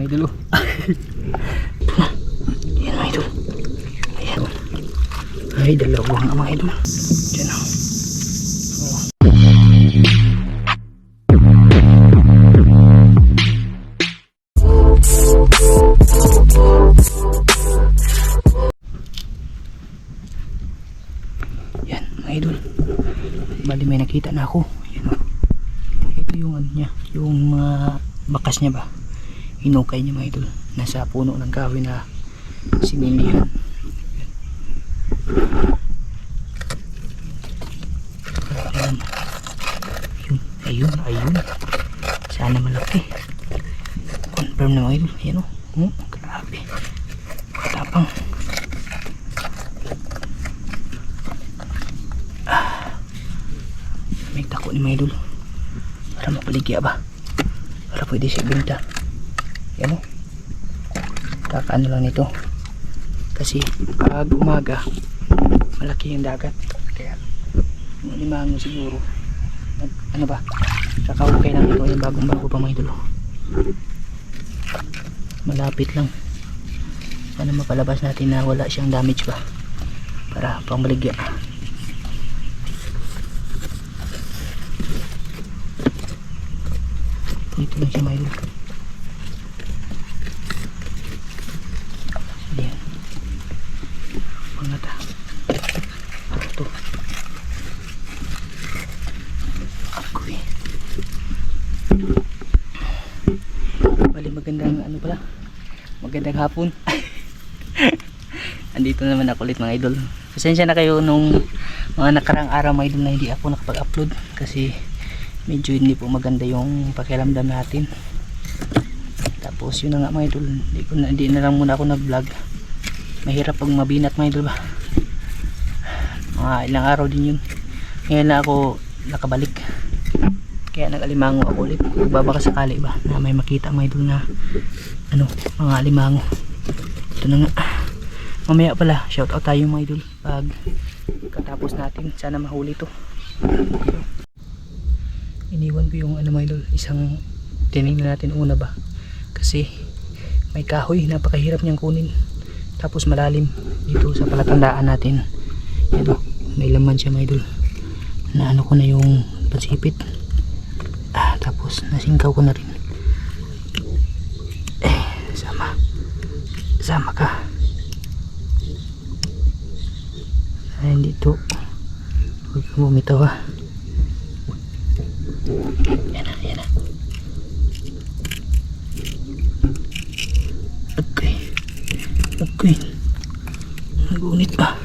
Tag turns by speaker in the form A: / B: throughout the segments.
A: Idol oh. Yan mga idol. Ayan. Ay, dalawa nga mga idol. Diyan oh. Yan, mga idol. Bali may nakita na ako. Yan o. Ito yung ano niya, yung mga bakas niya ba. Hinukay niya mga idol. Nasa puno ng kahoy na sinindihan. Ayun, ayun. Sana malaki. Confirm na mga idol. Yan o. Oh, grabe. Tapang. may tako ni Maidol para mapaligya ba para pwede siya binta yan o kakaano lang nito. Kasi pag umaga malaki yung dagat. Kaya limango siguro. Nag- ano ba? Kakahukay lang ito yung bagong bago pa Maidol malapit lang. Sana mapalabas natin na wala siyang damage ba? Para pang maligya Dito lang siya mayroon. Ayan. Mga ta. Ito. Akoy. Bali magandang ano pala. Magandang hapon. Andito naman ako ulit mga idol. Pasensya na kayo nung mga nakarang araw mga idol na hindi ako nakapag-upload kasi medyo hindi po maganda yung pakiramdam natin. Tapos yun na nga mga idol. Hindi, ko na, hindi na lang muna ako nag vlog mahirap pag mabinat mga idol. Ba mga ilang araw din yun. Ngayon na ako nakabalik kaya nag-alimango ako ulit. Magbabaka sakali ba na may makita mga idol na ano mga alimango. Ito na nga. Mamaya pala shout out tayo mga idol. Pag katapos natin sana mahuli to. Iniwan ko yung ano mga idol isang tinignan natin una ba? Kasi may kahoy napakahirap niyang kunin. Tapos malalim dito sa palatandaan natin. Yan o may laman siya mga idol. Na ano ko na yung pansipit nasingkaw ko na rin eh sama sama ka ayun dito huwag kang bumitaw ha yan na, yan na. Okay. Okay. Nagunit pa.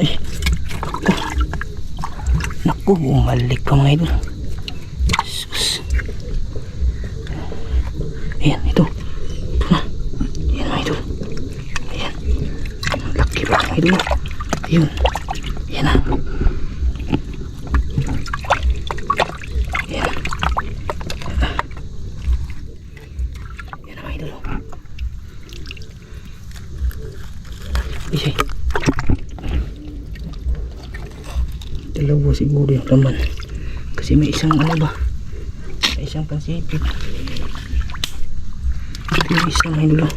A: Ay. Naku. Naku, bumalik pa mga idol. Sus. Ayan, ito. Ito na. Ayan mga idol. Ayan. Laki pa mga idol. Ayun. Ayan na. Ayan. Ayan na mga idol. Isay. Dalawa siguro yung laman. Kasi may isang ano ba? May isang pansipit. Ito yung isang idol.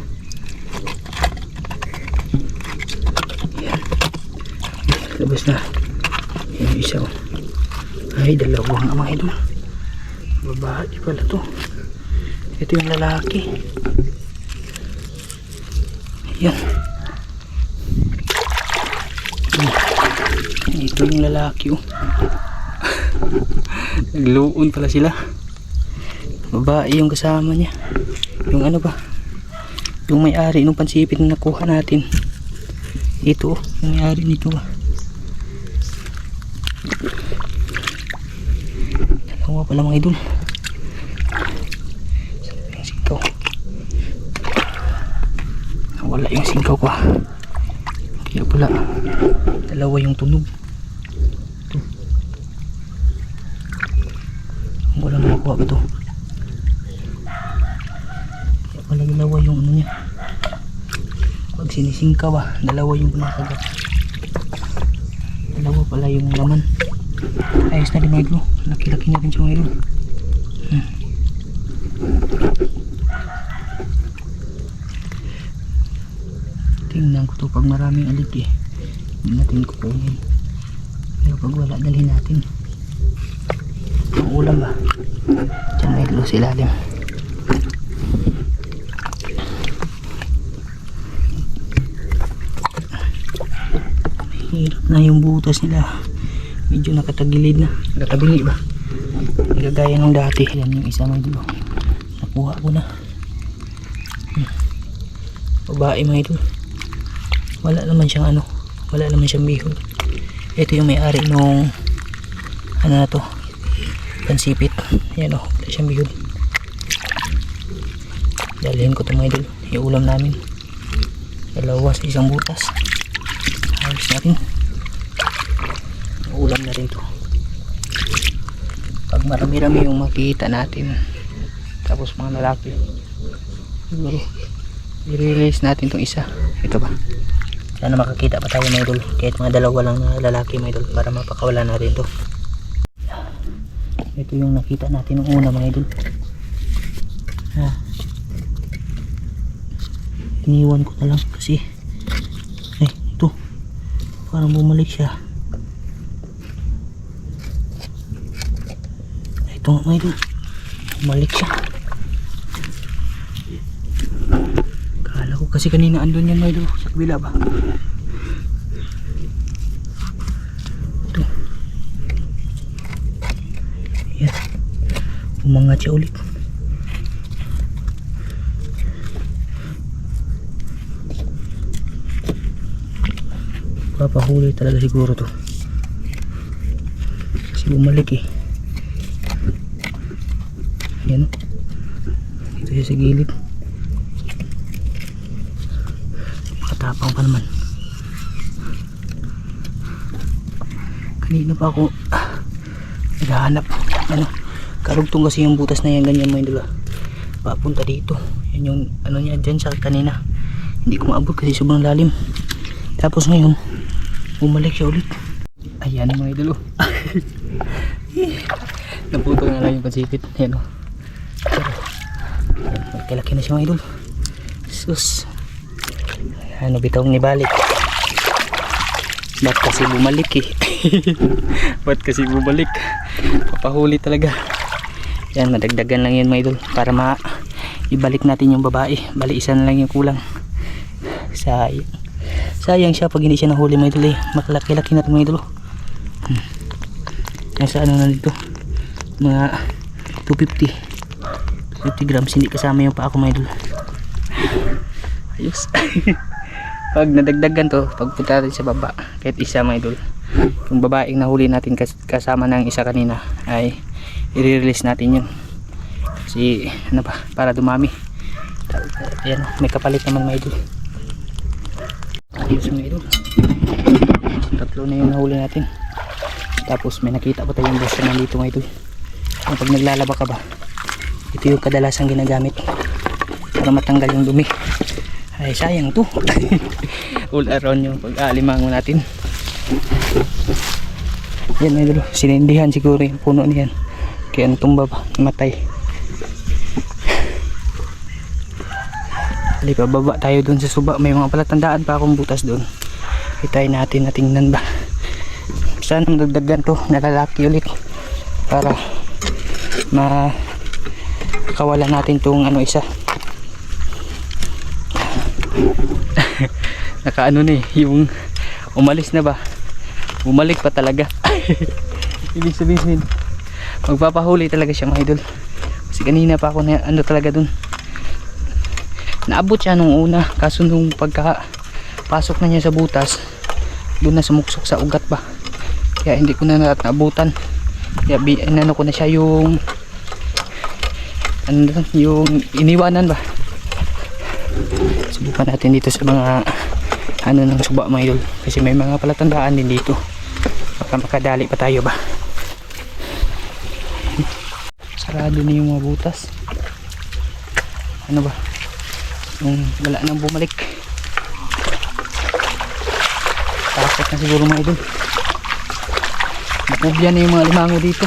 A: Ayan. Labas na. Ayan yung isa. oh. Ay, dalawa nga mga idol. Babae pala to. Ito yung lalaki. Ayan. Ayan. Ito yung lalaki oh. Nagluon pala sila. Babae yung kasama niya. Yung ano ba? Yung may-ari ng pansipit na nakuha natin. Ito oh, yung may-ari nito ba? Dalawa pala mga idol. Yung singkaw? Wala yung singkaw ko ah. Kaya pala, dalawa yung tunog. Wala makuha ba ito? Pala dalawa yung ano niya. Pag sinisingkaw ah, dalawa yung pinakagat. Dalawa pala yung laman. Ayos na rin mga idol. Laki-laki na rin siya idol. Hmm. Tingnan ko to pag maraming alig eh. Hindi natin kukunin. Pero pag wala, dalhin natin. Ang ulam ba? Diyan may idol sa ilalim. Hirap na yung butas nila. Medyo nakatagilid na. Nakatagilid ba? Hindi kagaya nung dati. Yan yung isa mga idol. Nakuha ko na. Hmm. Babae mga idol. Wala naman siyang ano. Wala naman siyang bihon. Ito yung may-ari nung ano na to. Pansipit. Yan o. Wala siyang bihon. Dalhin ko ito mga idol. Yung ulam namin. Dalawa sa isang butas. Ayos natin. Ulam na rin to. Pag marami-rami yung makita natin. Tapos mga lalaki. Siguro. I-release natin tong isa. Ito ba? Sana makakita pa tayo mga idol. Kahit mga dalawa lang na lalaki mga idol. Para mapakawala natin to. Ito yung nakita natin nung una mga idol. Ha. Iniwan ko na lang kasi ay ito. Parang bumalik siya. Ito nga mga idol. Bumalik siya. Kala ko kasi kanina andun yan mga idol sa kabila ba siya ulit papahuli talaga siguro to. Kasi bumalik eh. Yan o. Ito siya sa gilid. Makatapang pa naman. Kanina pa ako ah, naghahanap. Ano karugtong kasi yung butas na yan ganyan mga idol papunta dito. Yan yung ano niya dyan sa kanina. Hindi ko maabot kasi sobrang lalim. Tapos ngayon bumalik siya ulit. Ayan mga idol oh. naputol na lang yung pansipit ayan o magkalaki na siya mga idol. Sus. Ano bitawang nibalik ba't kasi bumalik eh? Ba't kasi bumalik? Papahuli talaga yan madagdagan lang yan mga idol para ma ibalik natin yung babae. Bali isa na lang yung kulang. Sayang. Sayang siya pag hindi siya nahuli mga idol eh. Makalaki-laki na ito mga idol hmm. nasa ano na dito? Mga 250 250 grams. Hindi kasama yung pa ako mga idol. Ayos. Pag nadagdagan to pagpunta natin sa baba kahit isa mga idol yung babaeng nahuli natin kas kasama ng isa kanina ay i-release natin yun. Kasi ano pa para dumami. Ayan may kapalit naman mga idol. Ayos mga idol. Tatlo na yung nahuli natin. Tapos may nakita pa tayong basta nandito mga idol. Pag naglalaba ka ba ito yung kadalasang ginagamit. Para matanggal yung dumi. Ay sayang to. All around yung pag-aalimango natin. Yan mga idol. Sinindihan siguro yung puno niyan kaya natumba pa matay Hali baba tayo dun sa suba. May mga palatandaan pa akong butas dun. Itay natin na tingnan ba. Sana magdagdagan to na lalaki ulit. Para ma kawala natin tong ano isa. Naka ano ni yung umalis na ba? Bumalik pa talaga. Ibig sabihin magpapahuli talaga siya mga idol. Kasi kanina pa ako na ano talaga dun. Naabot siya nung una kaso nung pagka pasok na niya sa butas doon na sumuksok sa ugat ba. Kaya hindi ko na naabutan. Kaya inano ko na siya yung ano yung iniwanan ba. Subukan natin dito sa mga ano ng suba mga idol. Kasi may mga palatandaan din dito. Baka makadali pa tayo ba sarado na yung mga butas ano ba yung wala nang bumalik takot na siguro mga idol Napugyan na yung mga limango dito.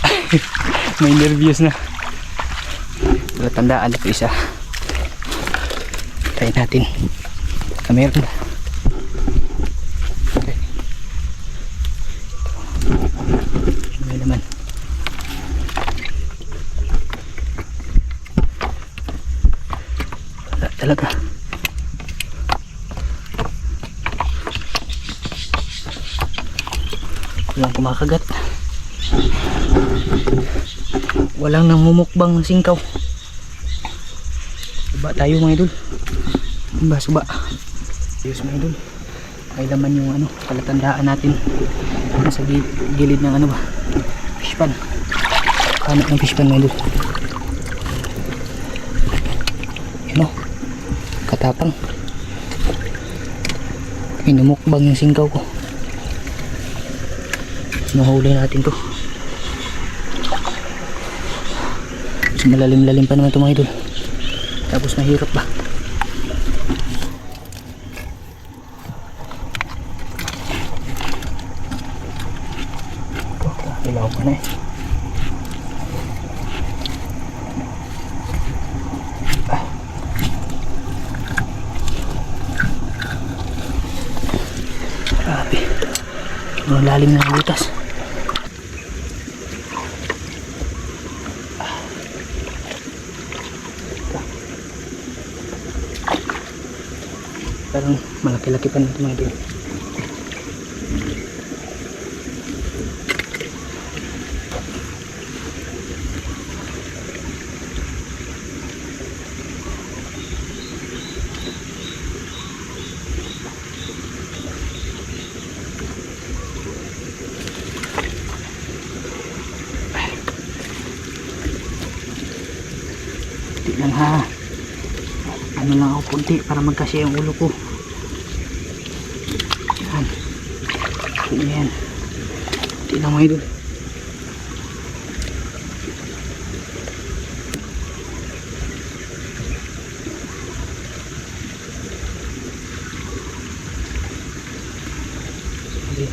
A: May nervyos na. Wala tandaan na isa. Try natin. Kamera na. Okay. May naman. Wala talaga. Walang kumakagat. Walang namumukbang ng singkaw. Suba tayo mga idol. Suba, suba. Ayos mga idol. May laman yung ano, palatandaan natin. Nasa gi- gilid ng ano ba? Fish pan. Kanak ng fish pan mga idol. Yan o. Katapang. Inumukbang yung singkaw ko. Nahuli natin to. Malalim-lalim pa naman ito mga idol. Tapos mahirap ba? Ilaw pa na eh. Ah. Grabe. Ang lalim ng butas. Parang malaki-laki pa nito mga idol. Lang ha. Ano lang ako kunti para magkasya yung ulo ko. Yan. Kunti yan. Kunti lang mga idol. Hindi.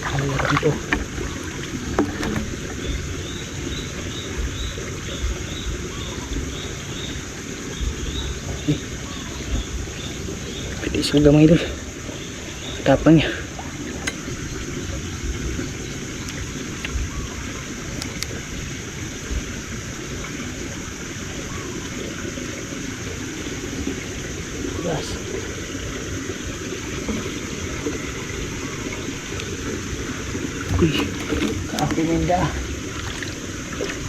A: Kaya dito. Eh. Isog gamay doon. Tapang niya. Kahoy menda.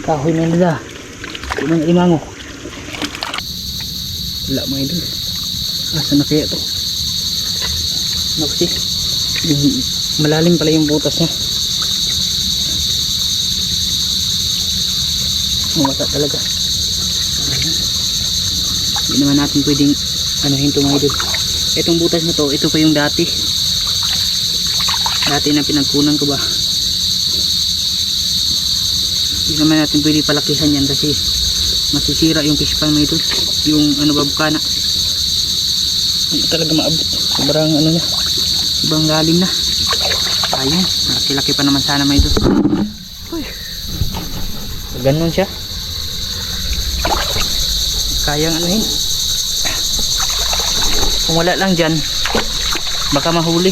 A: Kahoy menda. Kunang imango. Wala mga idol. Asa na kaya to? Yung malalim pala yung butas niya. Mawasa talaga. Hindi naman natin pwedeng anuhin to mga idol. Itong butas na to, ito pa yung dati. Dati na pinagkunan ko ba? Hindi naman natin pwede palakihan yan kasi masisira yung fish pan mga idol. Yung ano ba bukana. Hindi talaga maabot. Sobrang ano niya. Sobrang lalim na. Ayun. Malaki-laki pa naman sana mga idol. Uy. Ganun siya. Kayang anuhin. Kung wala lang dyan, baka mahuli.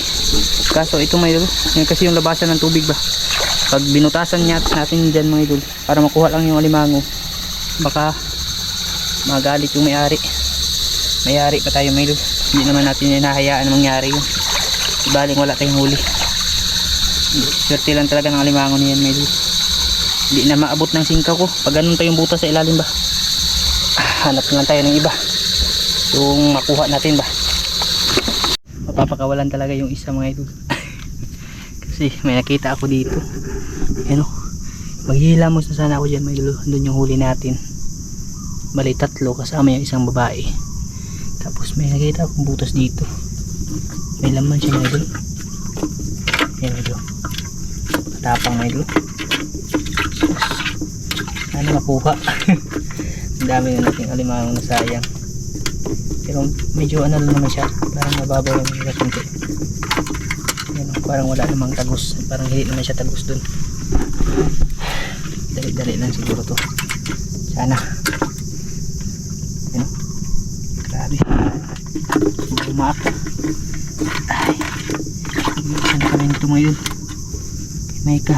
A: Kaso ito may idol. Yan kasi yung labasan ng tubig ba. Pag binutasan niya natin dyan mga idol, para makuha lang yung alimango, baka magalit yung may-ari. May-ari pa tayo mga idol. Hindi naman natin hinahayaan na mangyari yun. Ibaling wala tayong huli. Swerte lang talaga ng alimango niyan idol. Hindi na maabot ng singkaw ko. Pag ganun pa yung butas sa ilalim ba. Ah, hanap lang tayo ng iba. Yung makuha natin ba mapapakawalan talaga yung isa mga idol kasi may nakita ako dito ano maghihilamos na sana ako dyan mga idol doon yung huli natin bali tatlo kasama yung isang babae tapos may nakita akong butas dito may laman siya mga yan idol tapang mga idol sana makuha? Ang dami na nating alimango na sayang pero medyo ano lang naman siya. Parang mababaw lang nila kunti Yan, parang wala namang tagos. Parang hindi naman siya tagos dun. Dali dali lang siguro to. Sana. Yan. grabe. Bumaak ay saan kami nito ngayon. Kay Maika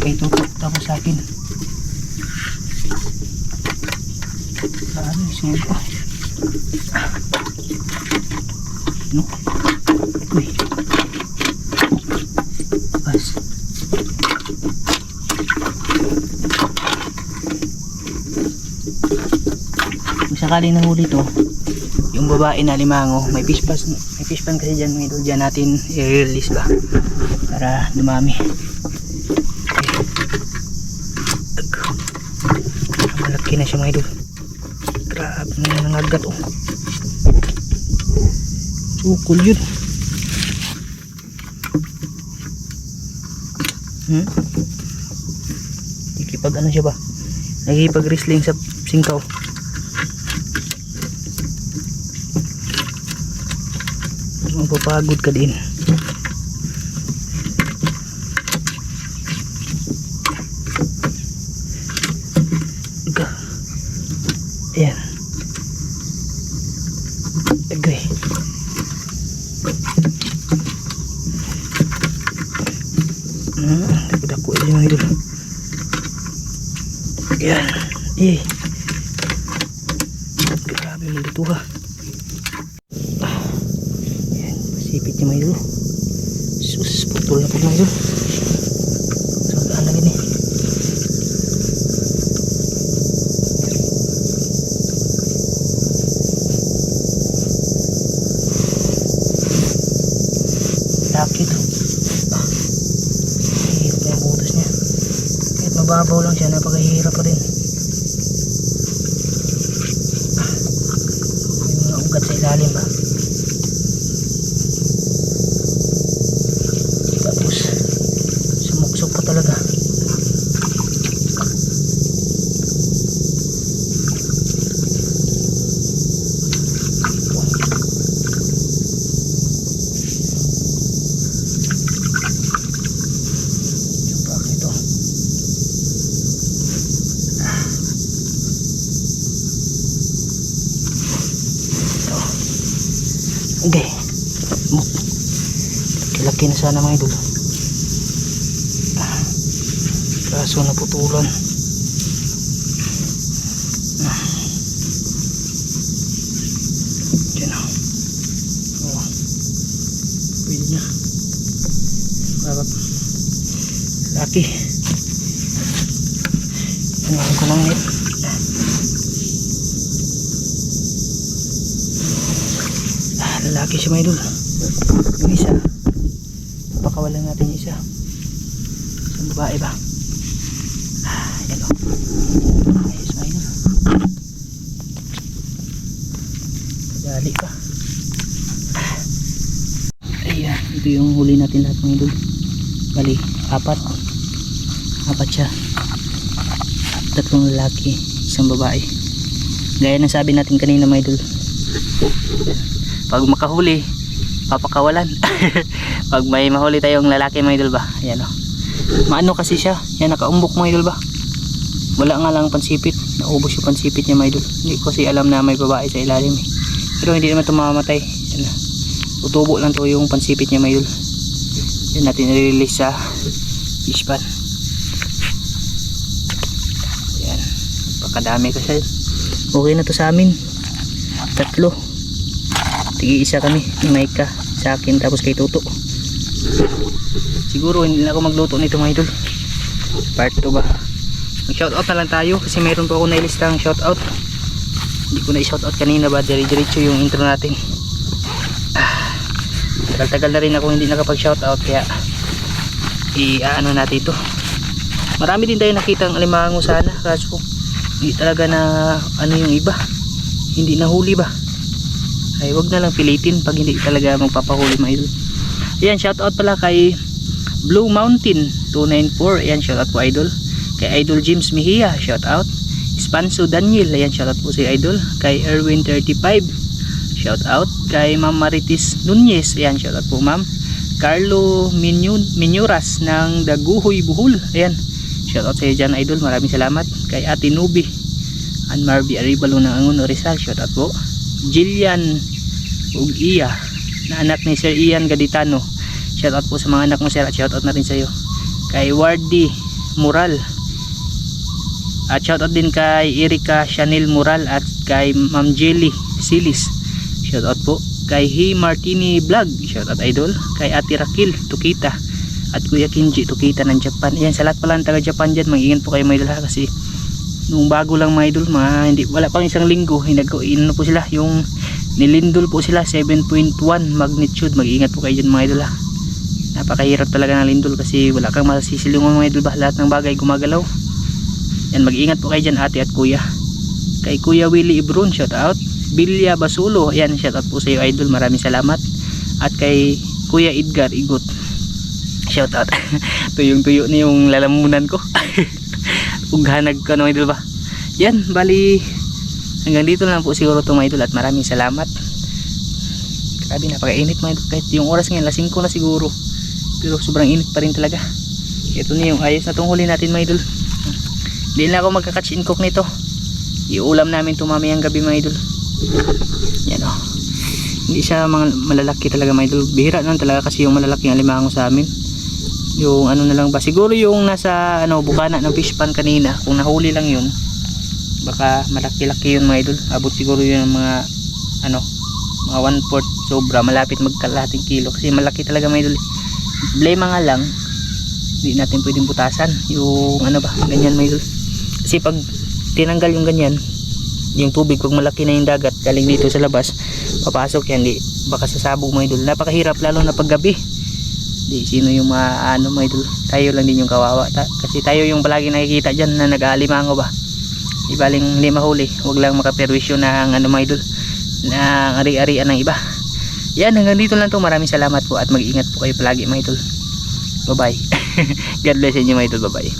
A: kay Toto tapos sa akin. Grabe sunod pa no? Uy. Bas. Kung sakaling nahuli to yung babae na limango may fish pan may fish pan kasi dyan mga idol dyan natin i-release ba? Para dumami. Okay. malaki na siya mga idol. Grabe na nangagat oh. Sukol yun. Hmm? ikipag ano siya ba? Nagkipag wrestling sa singkaw mapapagod ka din Ika. ayan agay hmm dako din mga idol ayan eh grabe mo dito ha Pasipit niya mga idol. Sus, putol na po mga idol. Saan lagi ni? Laki to. Ah, hirap na yung butas niya. Kahit mababaw lang siya, napakahirap pa rin. Ah, may mga ugat sa ilalim ba? Tapos, sumuksok pa talaga. Bakit ito? Ito. Hindi. Muk. Laki na sana mga idol. Kaso naputulan. Diyan na. Oh. Pwede na. Bakit? Laki. Tingnan ko lang. Ah, lalaki siya mga idol. Yung isa, pakawalan natin yung isa. Isang babae ba? Ah, yan o. Ayos mga idol. Dali pa. Ah. Ayan, ito yung huli natin lahat mga idol. Bali, apat. Apat siya. Tatlong lalaki, isang babae. Gaya ng sabi natin kanina mga idol. Pag makahuli, papakawalan. Pag may mahuli tayong lalaki mga idol ba? Ayan o. Maano kasi siya. Yan nakaumbok mga idol ba? Wala nga lang pansipit. Naubos yung pansipit niya mga idol. Hindi kasi alam na may babae sa ilalim eh. Pero hindi naman ito mamamatay. Yan na. Tutubo lang to yung pansipit niya mga idol. Yan natin i-release sa fish pan. Yan. Pagkadami kasi. Okay na to sa amin. Tatlo. Tigi isa kami. Ni Maika. Sa akin tapos kay Tuto. Siguro hindi na ako magluto nito mga idol. Part 2 ba? Mag shoutout na lang tayo kasi mayroon pa ako nailistang shoutout. Hindi ko na i-shoutout kanina ba? Dire-diretso yung intro natin. Ah, Tagal-tagal na rin ako hindi nakapag shoutout kaya i-ano natin ito. Marami din tayo nakitang alimango sana kaso hindi talaga na ano yung iba. Hindi nahuli ba? Ay wag na lang pilitin pag hindi talaga magpapahuli mga idol. Ayan, shoutout pala kay Blue Mountain 294 ayan shoutout po idol. Kay idol James Mejia shoutout. Spanso Daniel ayan shoutout po si idol. Kay Erwin 35 shoutout. Kay Ma'am Maritis Nunez ayan shoutout po ma'am. Carlo Minyu, Minyuras ng Daguhoy Buhol ayan. Shoutout sa iyo dyan idol maraming salamat. Kay Ate Nubi Ann Marby Aribalo ng Angon Rizal shoutout po. Jillian ug Iya na anak ni Sir Ian Gaditano. Shoutout po sa mga anak mo sir at shoutout na rin sa iyo kay Wardy Mural. At shoutout din kay Erika Chanel Mural at kay Ma'am Jelly Silis. Shoutout po kay He Martini Vlog. Shoutout idol. Kay Ate Rakil Tukita at Kuya Kinji Tukita ng Japan. Ayan sa lahat pala ng taga Japan dyan mag-ingat po kayo mga idol ha kasi nung bago lang mga idol mga hindi wala pang isang linggo hinag ano po sila yung nilindol po sila 7.1 magnitude. Mag-ingat po kayo dyan mga idol ha napakahirap talaga ng lindol kasi wala kang masisilingon mga idol ba? Lahat ng bagay gumagalaw. Yan mag-ingat po kayo dyan ate at kuya. Kay kuya Willie Ibron shout out Bilya Basulo yan shout out po sa iyo idol. Maraming salamat. At kay kuya Edgar Igot shout out tuyong tuyo na yung lalamunan ko. Ughanag ka no idol ba? Yan bali hanggang dito lang po siguro to mga idol at maraming salamat. Grabe napakainit mga idol. Kahit yung oras ngayon lasing ko na siguro. Pero sobrang init pa rin talaga. Ito na yung ayos na tong huli natin mga idol. Hindi na ako magka-catch and cook nito. Iulam namin ito mamayang gabi mga idol. Yan o hindi siya mga malalaki talaga mga idol. Bihira naman talaga kasi yung malalaking alimango sa amin. Yung ano na lang ba? Siguro yung nasa ano bukana ng fish pan kanina. Kung nahuli lang yun baka malaki-laki yun mga idol. Abot siguro yun ng mga ano mga 1 fourth sobra. Malapit magkalahating kilo. Kasi malaki talaga mga idol. Problema nga lang hindi natin pwedeng butasan yung ano ba ganyan mga idol. Kasi pag tinanggal yung ganyan yung tubig pag malaki na yung dagat galing dito sa labas papasok yan di baka sasabog mga idol. Napakahirap lalo na pag gabi. Di sino yung mga ano mga idol? Tayo lang din yung kawawa. Ta- kasi tayo yung palagi nakikita dyan na nag-aalimango ba di baling hindi mahuli. Wag lang makaperwisyo ng ano mga idol ng ari-arian ng iba. Yan hanggang dito lang to. Maraming salamat po at mag-ingat po kayo palagi mga idol. Bye bye God bless inyo mga idol. Bye bye